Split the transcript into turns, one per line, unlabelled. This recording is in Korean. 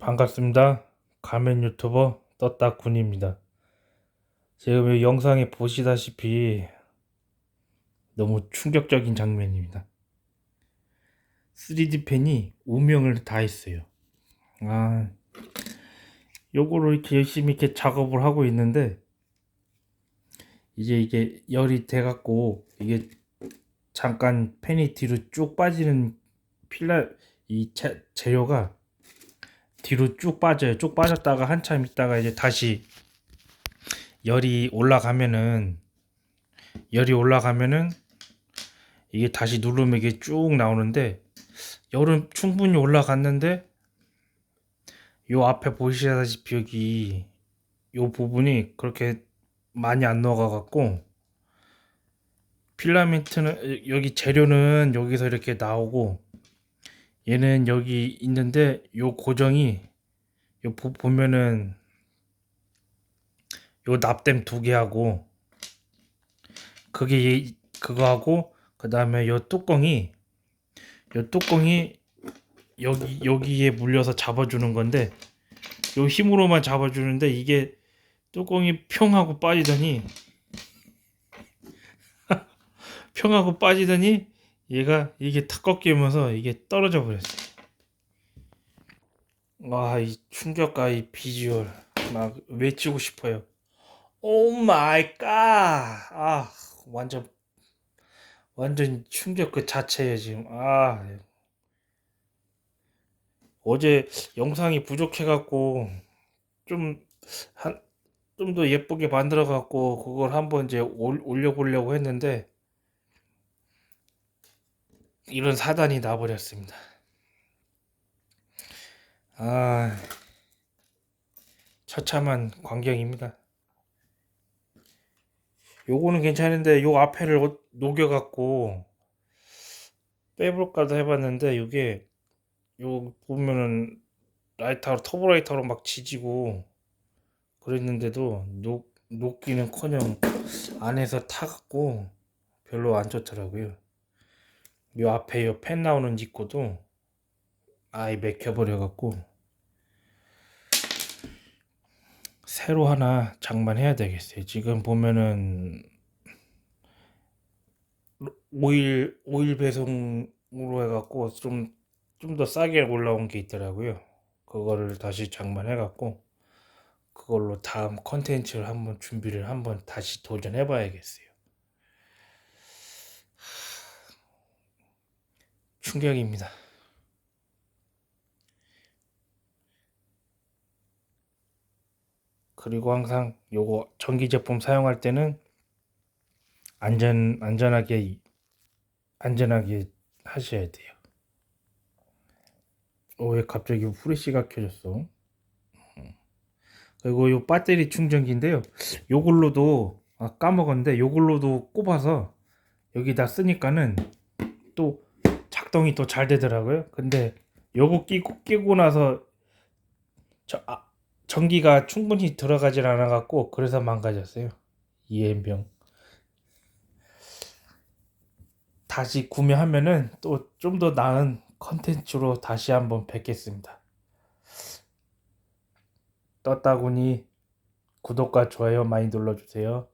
반갑습니다. 가면 유튜버 떴다군입니다. 지금 이 영상에 보시다시피 너무 충격적인 장면입니다. 3D 펜이 운명을 다했어요. 아, 요거로 이렇게 열심히 이렇게 작업을 하고 있는데 이제 이게 열이 돼갖고 이게 잠깐 펜이 뒤로 쭉 빠지는 필라 이 재, 재료가 뒤로 쭉 빠져요. 쭉 빠졌다가 한참 있다가 이제 다시 열이 올라가면은 열이 올라가면은 이게 다시 누르면 이게 쭉 나오는데 열은 충분히 올라갔는데 요 앞에 보시다시피 여기 요 부분이 그렇게 많이 안 녹아 갖고 필라멘트는 여기 재료는 여기서 이렇게 나오고 얘는 여기 있는데 요 고정이 요 보- 보면은 요 납땜 두 개하고 그게 얘- 그거하고 그 다음에 요 뚜껑이 요 뚜껑이 여기 여기에 물려서 잡아주는 건데 요 힘으로만 잡아주는데 이게 뚜껑이 평 하고 빠지더니 평 하고 빠지더니 얘가 이게 탁 꺾이면서 이게 떨어져 버렸어요. 와, 이 충격과 이 비주얼 막 외치고 싶어요. 오 마이 갓. 아, 완전 완전 충격 그 자체예요, 지금. 아. 어제 영상이 부족해 갖고 좀 한 좀 더 예쁘게 만들어 갖고 그걸 한번 이제 올, 올려 보려고 했는데 이런 사단이 나버렸습니다. 아, 처참한 광경입니다. 요거는 괜찮은데 요 앞에를 어- 녹여갖고 빼볼까도 해봤는데 이게 요 보면은 라이터로 터보 라이터로 막 지지고 그랬는데도 녹 녹기는커녕 안에서 타갖고 별로 안 좋더라고요. 요 앞에 요 펜 나오는 지코도 아예 맥혀버려갖고 새로 하나 장만해야 되겠어요. 지금 보면은 오일 오일 배송으로 해갖고 좀 좀 더 싸게 올라온 게 있더라고요. 그거를 다시 장만해갖고 그걸로 다음 컨텐츠를 한번 준비를 한번 다시 도전해봐야겠어요. 충격입니다. 그리고 항상 요거 전기 제품 사용할 때는 안전 안전하게 안전하게 하셔야 돼요. 어, 왜 갑자기 후레쉬가 켜졌어? 그리고 요 배터리 충전기인데요. 요걸로도 아, 까먹었는데 요걸로도 꼽아서 여기다 쓰니까는 또 작동이 또 잘 되더라고요. 근데 요거 끼고 끼고 나서 저, 아, 전기가 충분히 들어가질 않아 갖고 그래서 망가졌어요. 이엠병. 다시 구매하면은 또 좀 더 나은 컨텐츠로 다시 한번 뵙겠습니다. 떴다구니 구독과 좋아요 많이 눌러주세요.